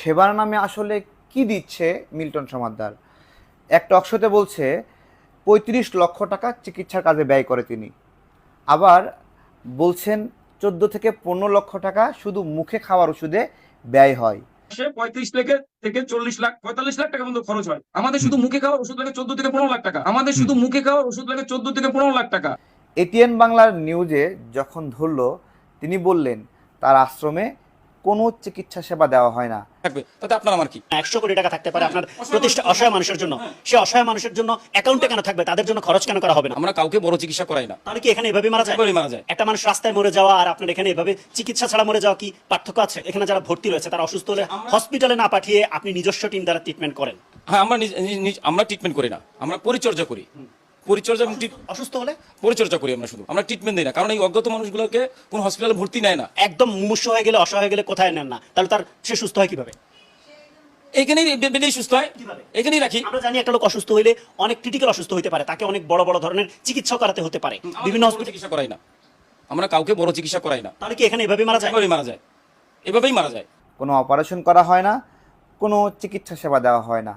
সেবার নামে আসলে কি দিচ্ছে মিল্টন সমাদ্দার? এক টকশোতে বলছে পঁয়ত্রিশ লক্ষ টাকা চিকিৎসার কাজে ব্যয় করে তিনি। আবার বলছেন চোদ্দ থেকে পনেরো লক্ষ টাকা শুধু মুখে খাওয়ার ওষুধে ব্যয় হয়। পঁয়ত্রিশ থেকে থেকে চল্লিশ লাখ পঁয়তাল্লিশ লাখ টাকা পর্যন্ত খরচ হয়। আমাদের শুধু মুখে খাওয়ার ওষুধ লাগে চোদ্দ থেকে পনেরো লাখ টাকা। আমাদের শুধু মুখে খাওয়ার ওষুধ লাগে চোদ্দ থেকে পনেরো লাখ টাকা। এটিএন বাংলার নিউজে যখন ধরল তিনি বললেন তার আশ্রমে কোনো চিকিৎসা সেবা দেওয়া হয় না। থাকবে। তাতে আপনার আমার কি? একশো কোটি টাকা থাকতে পারে আপনার প্রতিষ্ঠা অসহায় মানুষের জন্য। সে অসহায় মানুষের জন্য অ্যাকাউন্টে কেন থাকবে? তাদের জন্য খরচ কেন করা হবে না? আমরা কাউকে বড় চিকিৎসা করাই না। তাহলে কি এখানে এভাবে মারা যায়? এভাবেই মারা যায়। একটা মানুষ রাস্তায় মরে যাওয়া আর আপনার এখানে এভাবে চিকিৎসা ছাড়া মরে যাওয়া কি পার্থক্য আছে? এখানে যারা ভর্তি রয়েছে তারা অসুস্থ হলে হসপিটালে না পাঠিয়ে আপনি নিজস্ব টিম দ্বারা ট্রিটমেন্ট করেন। হ্যাঁ আমরা নিজ- নিজ- নিজ- আমরা ট্রিটমেন্ট করি না। আমরা পরিচর্যা করি। পরিচর্যা এবং অসুস্থ হলে? পরিচর্যা করি আমরা শুধু। আমরা ট্রিটমেন্ট দিই না কারণ এই অজ্ঞাত মানুষগুলোকে কোন হসপিটালে ভর্তি নেয় না। একদম মুমূর্ষ হয়ে গেলে অসহায় হয়ে গেলে কোথায় নেন না? তাহলে তার সে সুস্থ হয় কীভাবে? এখানেই সুস্থ হয়? এখানেই রাখি। আমরা জানি একটা লোক অসুস্থ হইলে অনেক ক্রিটিক্যাল অসুস্থ হতে পারে তাকে অনেক বড় বড় ধরনের চিকিৎসা করাতে হতে পারে। বিভিন্ন হসপিটাল চিকিৎসা করাই না। আমরা কাউকে বড় চিকিৎসা করাই না। তাহলে কি এখানে এভাবে মারা যায়? এভাবেই মারা যায়। এভাবেই মারা যায়। কোনো অপারেশন করা হয় না কোনো চিকিৎসা সেবা দেওয়া হয় না।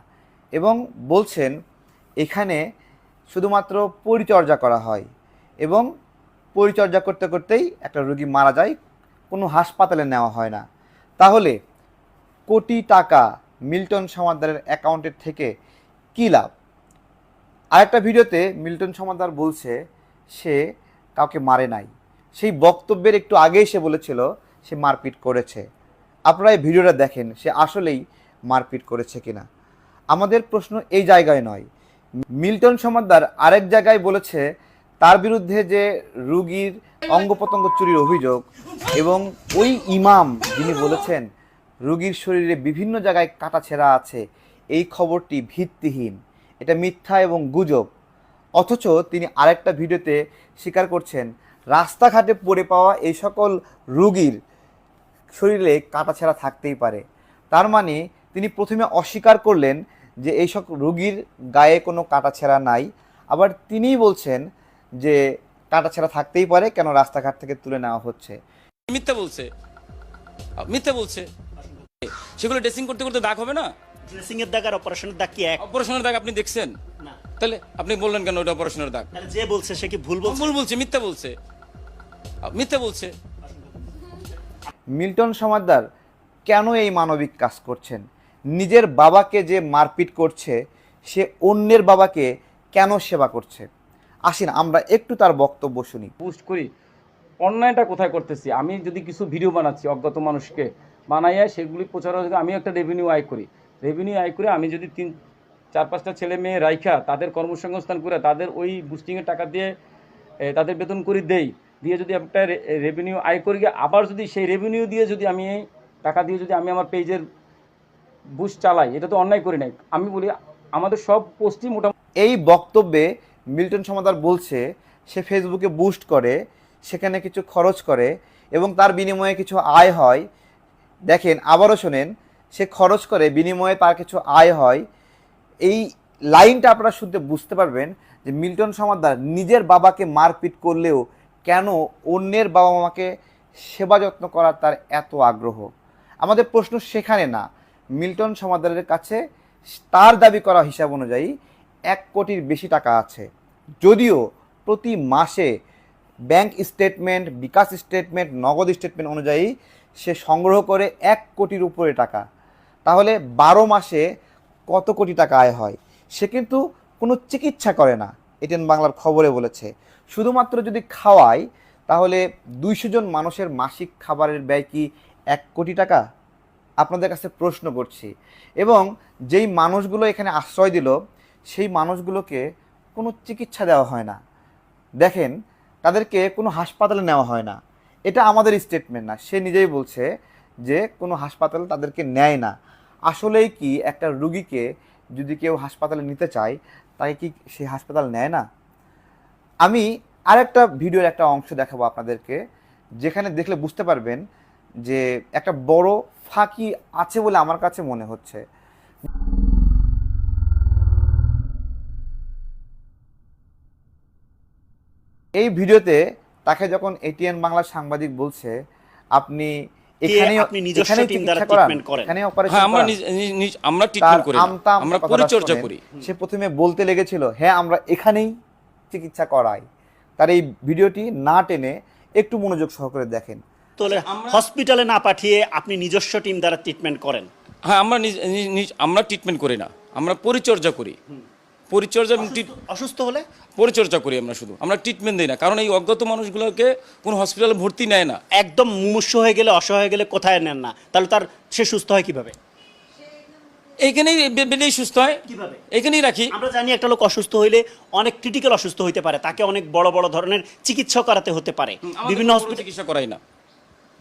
এবং বলছেন এখানে শুধুমাত্র পরিচর্যা করা হয় এবং পরিচর্যা করতে করতেই একটা রোগী মারা যায়, কোনো হাসপাতালে নেওয়া হয় না। তাহলে কোটি টাকা মিল্টন সমাদারের অ্যাকাউন্টের থেকে কী লাভ? আরেকটা ভিডিওতে মিল্টন সমাদার বলছে, সে কাউকে মারে নাই। সেই বক্তব্যের একটু আগেই সে বলেছিল, সে মারপিট করেছে। আপনারা এই ভিডিওটা দেখেন, সে আসলেই মারপিট করেছে কিনা। আমাদের প্রশ্ন এই জায়গায় নয়। মিল্টন সমাদ্দার আরেক জায়গায় বলেছে, তার বিরুদ্ধে যে রুগীর অঙ্গ প্রত্যঙ্গ চুরির অভিযোগ এবং ওই ইমাম যিনি বলেছেন, রুগীর শরীরে বিভিন্ন জায়গায় কাটা ছেঁড়া আছে, এই খবরটি ভিত্তিহীন। এটা মিথ্যা এবং গুজব। অথচ তিনি আরেকটা ভিডিওতে স্বীকার করছেন, রাস্তাঘাটে পড়ে পাওয়া এই সকল রুগীর শরীরে কাটাছেঁড়া থাকতেই পারে। তার মানে তিনি প্রথমে অস্বীকার করলেন যে এই সব রুগীর গায়ে কোনো কাটাছেঁড়া নাই। আবার তিনিই বলছেন যে কাটাছেঁড়া থাকতেই পারে কেন রাস্তাঘাট থেকে তুলে নেওয়া হচ্ছে। মিথ্যা বলছে। মিথ্যা বলছে। সেগুলো ড্রেসিং করতে করতে দাগ হবে না? ড্রেসিং এর দাগ আর অপারেশনের দাগ কি এক? অপারেশনের দাগ আপনি দেখছেন? না। তাহলে আপনি বললেন কেন ওটা অপারেশনের দাগ? তাহলে যে বলছে সে কি ভুল বলছে? ভুল বলছে মিথ্যা বলছে। মিথ্যা বলছে। মিল্টন সমাদ্দার কেন এই মানবিক কাজ করছেন? নিজের বাবাকে যে মারপিট করছে, সে অন্যের বাবাকে কেন সেবা করছে? আসিন, আমরা একটু তার বক্তব্য শুনি। পোস্ট করি, অন্যায়টা কোথায় করতেছি? আমি যদি কিছু ভিডিও বানাচ্ছি অজ্ঞাত মানুষকে, বানাইয়া সেগুলি প্রচার আমি একটা রেভিনিউ আয় করি। রেভিনিউ আয় করে আমি যদি তিন, চার, পাঁচটা ছেলে মেয়ে রাইখা, তাদের কর্মসংস্থান করে, তাদের ওই বুস্টিংয়ের টাকা দিয়ে তাদের বেতন করে দেই, দিয়ে যদি একটা রেভিনিউ আয় করি, আবার যদি সেই রেভিনিউ দিয়ে যদি আমি, টাকা দিয়ে যদি আমি আমার পেজের বুস্ট চালাই, এটা তো অন্যায় করি নাই। আমি বলি, আমাদের সব পোস্টই মোটামুটি এই বক্তব্যে মিল্টন সমাদার বলছে, সে ফেসবুকে বুস্ট করে, সেখানে কিছু খরচ করে, এবং তার বিনিময়ে কিছু আয় হয়। দেখেন, আবারও শোনেন, সে খরচ করে, বিনিময়ে তার কিছু আয় হয়। এই লাইনটা আপনারা শুনতে বুঝতে পারবেন যে মিল্টন সমাদার নিজের বাবাকে মারপিট করলেও কেন অন্যের বাবা মাকে সেবা যত্ন করার তার এত আগ্রহ? আমাদের প্রশ্ন সেখানে না। মিল্টন সমাদারের কাছে তার দাবি করা হিসাব অনুযায়ী এক কোটির বেশি টাকা আছে। যদিও প্রতি মাসে bank statement, bKash statement, Nagad statement অনুযায়ী সে সংগ্রহ করে এক কোটির উপরে টাকা। তাহলে বারো মাসে কত কোটি টাকা আয় হয়? সে কিন্তু কোনো চিকিৎসা করে না এটেন বাংলার খবরে বলেছে। শুধুমাত্র যদি খাওয়ায়, তাহলে দুইশো জন মানুষের মাসিক খাবারের ব্যয় কি এক কোটি টাকা? আপনাদের কাছে প্রশ্ন করছি। এবং যেই মানুষগুলো এখানে আশ্রয় দিল, সেই মানুষগুলোকে কোনো চিকিৎসা দেওয়া হয় না। দেখেন, তাদেরকে কোনো হাসপাতালে নেওয়া হয় না। এটা আমাদের স্টেটমেন্ট না। সে নিজেই বলছে যে কোনো হাসপাতালে তাদেরকে নেয় না। আসলেই কি একটা রুগীকে যদি কেউ হাসপাতালে নিতে চায়, তাকে কি সেই হাসপাতাল নেয় না? আমি আরেকটা ভিডিওর একটা অংশ দেখাবো আপনাদেরকে, যেখানে দেখলে বুঝতে পারবেন যে একটা বড় ফাঁকি আছে বলে আমার কাছে মনে হচ্ছে। এই ভিডিওতে তাকে যখন এটিএন বাংলার সাংবাদিক বলছে আপনি হ্যাঁ আমরা নিজ- নিজ- নিজ- আমরা ট্রিটমেন্ট করি না। আমরা পরিচর্যা করি। সে প্রথমে বলতে লেগেছিল হ্যাঁ আমরা এখানেই চিকিৎসা করাই। তার এই ভিডিওটি না টেনে একটু মনোযোগ সহকারে দেখেন। তাহলে হসপিটালে না পাঠিয়ে আপনি নিজস্ব টিম দ্বারা ট্রিটমেন্ট করেন? হ্যাঁ আমরা আমরা ট্রিটমেন্ট করি না। আমরা পরিচর্যা করি। পরিচর্যা অসুস্থ হলে? পরিচর্যা করি আমরা শুধু। আমরা ট্রিটমেন্ট দিই না। কারণ এই অজ্ঞাত মানুষগুলোকে কোনো হসপিটালে ভর্তি নেয় না। একদম মুমূর্ষ হয়ে গেলে অসহায় হয়ে গেলে কোথায় নেন না? তাহলে তার সে সুস্থ হয় কীভাবে? এইখানেই সুস্থ হয়। কীভাবে? এখানেই রাখি। আমরা জানি একটা লোক অসুস্থ হইলে অনেক ক্রিটিক্যাল অসুস্থ হইতে পারে। তাকে অনেক বড় বড় ধরনের চিকিৎসা করাতে হতে পারে। বিভিন্ন হসপিটাল চিকিৎসা করাই না।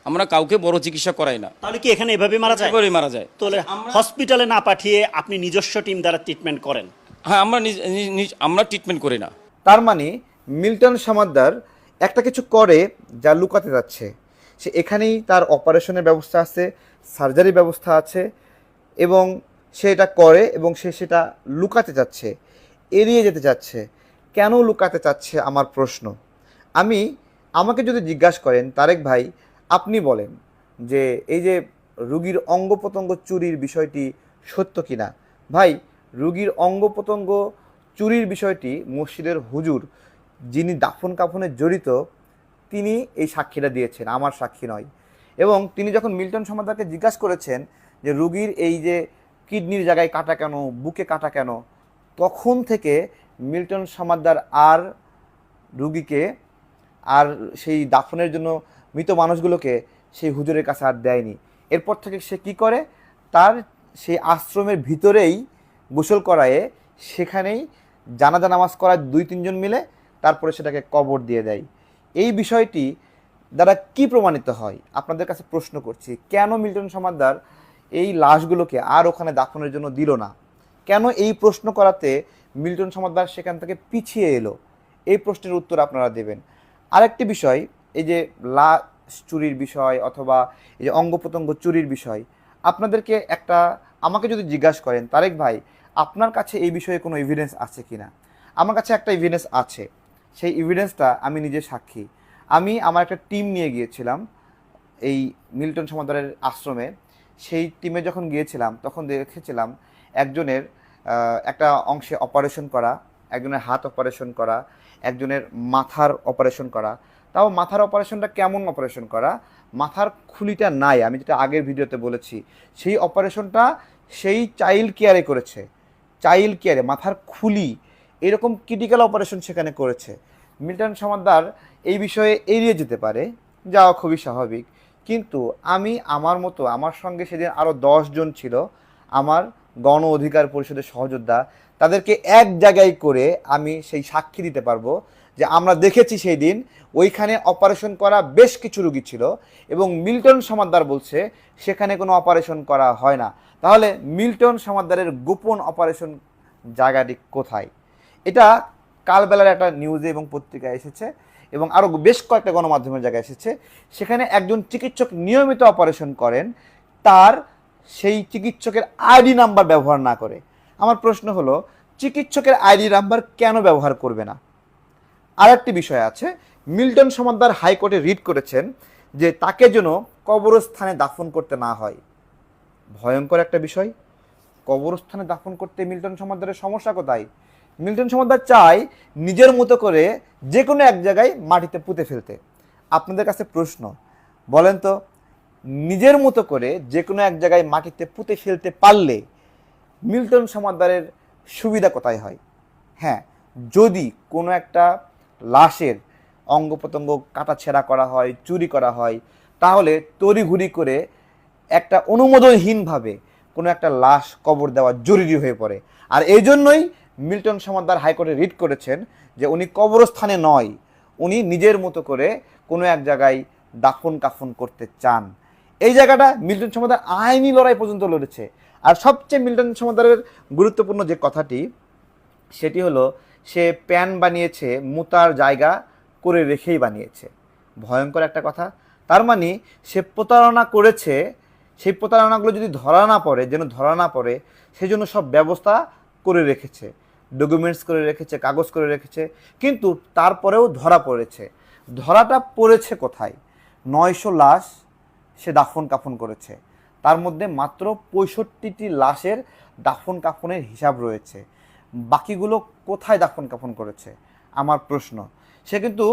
আমরা কাউকে বড় চিকিৎসা করাই না। তাহলে কি এখানে এভাবে মারা যায়? এবারেই মারা যায়। তাহলে হসপিটালে না পাঠিয়ে আপনি নিজস্ব টিম দ্বারা ট্রিটমেন্ট করেন? হ্যাঁ আমরা নিজ- নিজ- নিজ- আমরা ট্রিটমেন্ট করি না। তার মানে মিল্টন সমাদ্দার একটা কিছু করে যা লুকাতে যাচ্ছে। সে এখানেই তার অপারেশনের ব্যবস্থা আছে সার্জারি ব্যবস্থা আছে এবং সে এটা করে এবং সে সেটা লুকাতে চাচ্ছে এড়িয়ে যেতে চাচ্ছে কেন লুকাতে চাচ্ছে আমার প্রশ্ন? আমি আমাকে যদি জিজ্ঞাসা করেন তারেক ভাই আপনি বলেন যে এই যে রুগীর অঙ্গ প্রত্যঙ্গ চুরির বিষয়টি সত্য কিনা? ভাই, রুগীর অঙ্গ প্রত্যঙ্গ চুরির বিষয়টি মসজিদের হুজুর যিনি দাফন কাফনে জড়িত, তিনি এই সাক্ষীটা দিয়েছেন, আমার সাক্ষী নয়। এবং তিনি যখন মিল্টন সমাদারকে জিজ্ঞাসা করেছেন যে রুগীর এই যে কিডনির জায়গায় কাটা কেন, বুকে কাটা কেন, তখন থেকে মিল্টন সমাদ্দার আর রুগীকে আর সেই দাফনের জন্য মৃত মানুষগুলোকে সেই হুজুরের কাছে আর দেয়নি। এরপর থেকে সে কি করে? তার সেই আশ্রমের ভিতরেই গোসল করায়ে সেখানেই জানাজা নামাজ করায় দুই, তিনজন মিলে তারপরে সেটাকে কবর দিয়ে দেয়। এই বিষয়টি দ্বারা কি প্রমাণিত হয়? আপনাদের কাছে প্রশ্ন করছি, কেন মিল্টন সমাদ্দার এই লাশগুলোকে আর ওখানে দাফনের জন্য দিল না? কেন এই প্রশ্ন করাতে মিল্টন সমাদ্দার সেখান থেকে পিছিয়ে এলো? এই প্রশ্নের উত্তর আপনারা দেবেন। আরেকটি বিষয় এই যে লাশ চুরির বিষয় অথবা এই যে অঙ্গ প্রত্যঙ্গ চুরির বিষয়, আপনাদেরকে একটা, আমাকে যদি জিজ্ঞাসা করেন, তারেক ভাই, আপনার কাছে এই বিষয়ে কোনো এভিডেন্স আছে কি না আমার কাছে একটা এভিডেন্স আছে। সেই এভিডেন্সটা আমি নিজে সাক্ষী। আমি আমার একটা টিম নিয়ে গিয়েছিলাম, এই মিল্টন সমাদারের আশ্রমে। সেই টিমে যখন গিয়েছিলাম, তখন দেখেছিলাম একজনের একটা অংশে অপারেশন করা, একজনের হাত অপারেশন করা, একজনের মাথার অপারেশন করা। তাও মাথার অপারেশনটা কেমন অপারেশন করা? মাথার খুলিটা নাই, আমি যেটা আগের ভিডিওতে বলেছি। সেই অপারেশনটা সেই চাইল্ড কেয়ারে করেছে। চাইল্ড কেয়ারে মাথার খুলি, এরকম ক্রিটিক্যাল অপারেশন সেখানে করেছে। মিল্টন সমাদার এই বিষয়ে এড়িয়ে যেতে পারে, যাওয়া খুবই স্বাভাবিক। কিন্তু আমি আমার মতো, আমার সঙ্গে সেদিন আরও জন ছিল, আমার গণ অধিকার পরিষদের সহযোদ্ধা, তাদেরকে এক জায়গায় করে আমি সেই সাক্ষী দিতে পারব। যে আমরা দেখেছি সেই দিন ওইখানে অপারেশন করা বেশ কিছু রুগী ছিল এবং মিল্টন সমাদ্দার বলছে, সেখানে কোনো অপারেশন করা হয় না। তাহলে মিল্টন সমাদ্দারের গোপন অপারেশন জায়গাটি কোথায়? এটা কালবেলার একটা নিউজে এবং পত্রিকায় এসেছে এবং আরও বেশ কয়েকটা গণমাধ্যমের জায়গায় এসেছে। সেখানে একজন চিকিৎসক নিয়মিত অপারেশন করেন, তার সেই চিকিৎসকের আইডি নাম্বার ব্যবহার না করে। আমার প্রশ্ন হলো, চিকিৎসকের আইডি নাম্বার কেন ব্যবহার করবে না? আরেকটি বিষয় আছে। মিল্টন সমাদ্দার হাইকোর্টে রিট করেছেন যে তাকে যেন কবরস্থানে দাফন করতে না হয়। ভয়ঙ্কর একটা বিষয়। কবরস্থানে দাফন করতে মিল্টন সমাদ্দারের সমস্যা কোথায়? মিল্টন সমাদ্দার চায় নিজের মতো করে যে কোনো এক জায়গায় মাটিতে পুঁতে ফেলতে। আপনাদের কাছে প্রশ্ন, বলেন তো, নিজের মতো করে যে কোনো এক জায়গায় মাটিতে পুঁতে ফেলতে পারলে মিল্টন সমাদ্দারের সুবিধা কোথায় হয়? হ্যাঁ যদি কোনো একটা লাশের অঙ্গ প্রত্যঙ্গ কাটা ছেঁড়া করা হয়, চুরি করা হয়, তাহলে তড়িঘড়ি করে একটা অনুমোদনহীনভাবে কোনো একটা লাশ কবর দেওয়া জরুরি হয়ে পড়ে। আর এই জন্যই মিল্টন সমাদার হাইকোর্টে রিট করেছেন যে উনি কবরস্থানে নয়, উনি নিজের মতো করে কোনো এক জায়গায় দাফন কাফন করতে চান। এই জায়গাটা মিল্টন সমাদার আইনি লড়াই পর্যন্ত লড়েছে। আর সবচেয়ে মিল্টন সমাদারের গুরুত্বপূর্ণ যে কথাটি, সেটি হলো সে প্যান বানিয়েছে, মুতার জায়গা করে রেখেই বানিয়েছে। ভয়ঙ্কর একটা কথা। তার মানে সে প্রতারণা করেছে, সেই প্রতারণাগুলো যদি ধরা না পড়ে, যেন ধরা না পড়ে, সেজন্য সব ব্যবস্থা করে রেখেছে। ডকুমেন্টস করে রেখেছে, কাগজ করে রেখেছে, কিন্তু তারপরেও ধরা পড়েছে। ধরাটা পড়েছে কোথায়? নয়শো লাশ সে দাফন কাফন করেছে। তার মধ্যে মাত্র পঁয়ষট্টিটি লাশের দাফন কাফনের হিসাব রয়েছে। বাকিগুলো কোথায় দাফন কাফন করেছে? আমার প্রশ্ন। সে কিন্তু